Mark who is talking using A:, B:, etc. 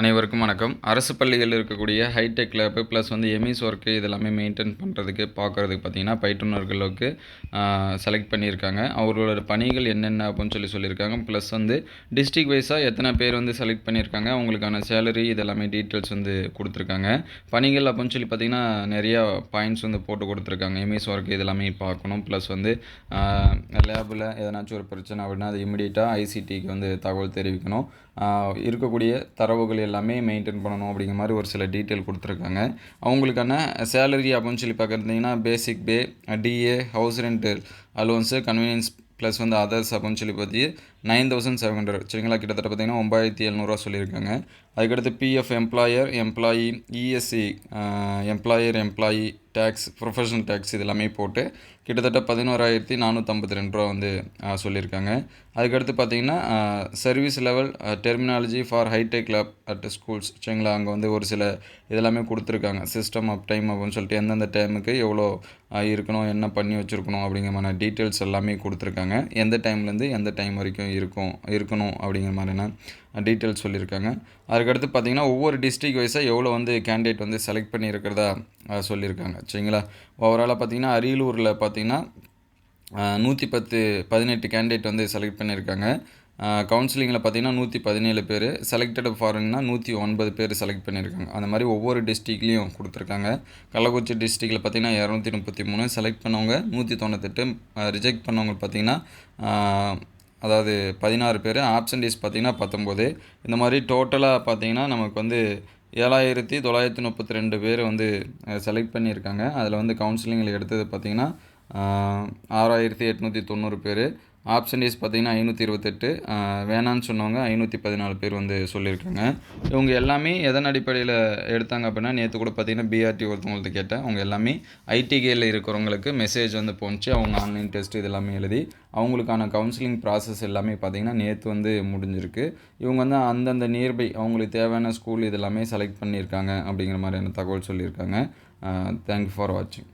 A: அனைவருக்கும் வணக்கம். அரசு பள்ளிகளில் இருக்கக்கூடிய ஹைடெக் லேபு ப்ளஸ் வந்து எம்இஸ் ஒர்க்கு இதெல்லாமே மெயின்டைன் பண்ணுறதுக்கு பார்க்குறதுக்கு பார்த்தீங்கன்னா பயிற்றுனர்களுக்கு செலக்ட் பண்ணியிருக்காங்க. அவர்களோட பணிகள் என்னென்ன அப்படின்னு சொல்லி சொல்லியிருக்காங்க. ப்ளஸ் வந்து டிஸ்ட்ரிக் வைஸாக எத்தனை பேர் வந்து செலக்ட் பண்ணியிருக்காங்க. அவங்களுக்கான சேலரி இதெல்லாமே டீட்டெயில்ஸ் வந்து கொடுத்துருக்காங்க. பணிகள் அப்படின்னு சொல்லி பார்த்தீங்கன்னா நிறையா பாயிண்ட்ஸ் வந்து போட்டு கொடுத்துருக்காங்க. எம்இஸ் ஒர்க் இதெல்லாமே பார்க்கணும். ப்ளஸ் வந்து லேபில் எதனாச்சும் ஒரு பிரச்சனை அப்படின்னா அது இமிடியேட்டாக ஐசிடிக்கு வந்து தகவல் தெரிவிக்கணும். இருக்கக்கூடிய தரவுகள் எல்லாமே மெயின்டைன் பண்ணணும் அப்படிங்கிற மாதிரி ஒரு சில டீட்டெயில் கொடுத்துருக்காங்க. அவங்களுக்கான சேலரி அப்படின்னு சொல்லி பார்க்குறீங்கன்னா basic pay DA house rent allowance convenience plus வந்து அதர்ஸ் அப்படின்னு சொல்லி பார்த்தி நைன் தௌசண்ட் செவன் ஹண்ட்ரட் சரிங்களா? கிட்டத்தட்ட பார்த்தீங்கன்னா ஒம்பாயிரத்தி எழுநூறுவா சொல்லியிருக்காங்க. அதுக்கடுத்து PF employer employee ESC employer employee tax professional tax இது எல்லாமே போட்டு கிட்டத்தட்ட பதினோராயிரத்தி நானூற்றம்பத்தி ரெண்டு ரூபா வந்து சொல்லியிருக்காங்க. அதுக்கடுத்து பார்த்தீங்கன்னா service level terminology for hitech lab at schools சரிங்களா? அங்கே வந்து ஒரு சில இதெல்லாமே கொடுத்துருக்காங்க. சிஸ்டம் அப் டைம் அப்படின்னு சொல்லிட்டு எந்தெந்த டைமுக்கு எவ்வளோ இருக்கணும் என்ன பண்ணி வச்சுருக்கணும் அப்படிங்கிற மாதிரி டீட்டெயில்ஸ் எல்லாமே கொடுத்துருக்காங்க. எந்த டைம்லேருந்து எந்த டைம் வரைக்கும் இருக்கும் இருக்கணும் அப்படிங்கிற மாதிரியான டீட்டெயில்ஸ் சொல்லியிருக்காங்க. அதுக்கடுத்து பார்த்தீங்கன்னா ஒவ்வொரு டிஸ்ட்ரிக் வைஸாக எவ்வளோ வந்து கேண்டிடேட் வந்து செலக்ட் பண்ணியிருக்கிறதா சொல்லியிருக்காங்க. சரிங்களா? ஓவராலாக பார்த்தீங்கன்னா அரியலூரில் பார்த்தீங்கன்னா நூற்றி பத்து பதினெட்டு கேண்டிடேட் வந்து செலக்ட் பண்ணியிருக்காங்க. கவுன்சிலிங்கில் பார்த்தீங்கன்னா நூற்றி பதினேழு பேர் செலக்டட் ஃபாரின்னா நூற்றி ஒன்பது பேர் செலக்ட் பண்ணியிருக்காங்க. அந்த மாதிரி ஒவ்வொரு டிஸ்ட்ரிக்ட்லேயும் கொடுத்துருக்காங்க. கள்ளக்குறிச்சி டிஸ்ட்ரிக்டில் பார்த்தீங்கன்னா இரநூத்தி முப்பத்தி மூணு செலக்ட் பண்ணவங்க நூற்றி தொண்ணூத்தெட்டு ரிஜெக்ட் பண்ணவங்க பார்த்தீங்கன்னா அதாவது பதினாறு பேர் ஆப்சன்டீஸ் பார்த்தீங்கன்னா பத்தொம்போது இந்த மாதிரி டோட்டலாக பார்த்தீங்கன்னா நமக்கு வந்து ஏழாயிரத்தி தொள்ளாயிரத்தி முப்பத்தி ரெண்டு பேர் வந்து செலக்ட் பண்ணியிருக்காங்க. அதில் வந்து கவுன்சிலிங்கில் எடுத்தது பார்த்திங்கன்னா ஆறாயிரத்தி எட்நூற்றி தொண்ணூறு பேர். ஆப்ஷன்டேஸ் பார்த்தீங்கன்னா ஐநூற்றி இருபத்தெட்டு வேணான்னு சொன்னவங்க ஐநூற்றி பதினாலு பேர் வந்து சொல்லியிருக்காங்க. இவங்க எல்லாமே எதன் அடிப்படையில் எடுத்தாங்க அப்படின்னா நேற்று கூட பார்த்தீங்கன்னா பிஆர்டி ஒருத்தவங்கள்ட்ட கேட்டேன். அவங்க எல்லாமே ஐடிகேயில் இருக்கிறவங்களுக்கு மெசேஜ் வந்து போணுச்சு அவங்க ஆன்லைன் டெஸ்ட் இது எல்லாமே எழுதி அவங்களுக்கான கவுன்சிலிங் ப்ராசஸ் எல்லாமே பார்த்தீங்கன்னா நேற்று வந்து முடிஞ்சிருக்கு. இவங்க வந்து அந்தந்த நியர்பை அவங்களுக்கு தேவையான ஸ்கூல் இதெல்லாமே செலக்ட் பண்ணியிருக்காங்க அப்படிங்கிற மாதிரியான தகவல் சொல்லியிருக்காங்க. தேங்க்யூ ஃபார் வாட்சிங்